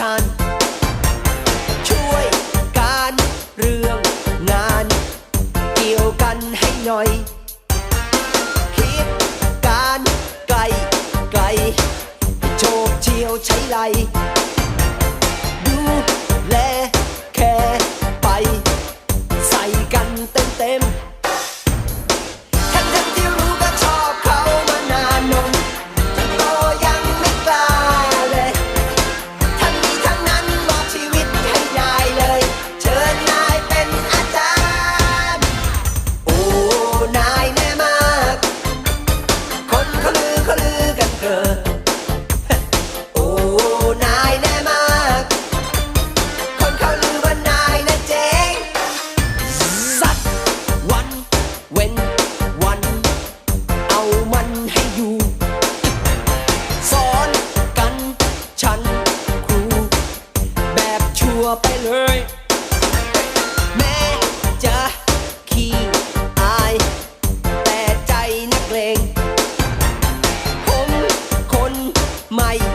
ชัน ช่วยการเรื่องงาน เกี่ยวกันให้หน่อย คิดการไกลไกลโชคเชียวใช้ไหล Мои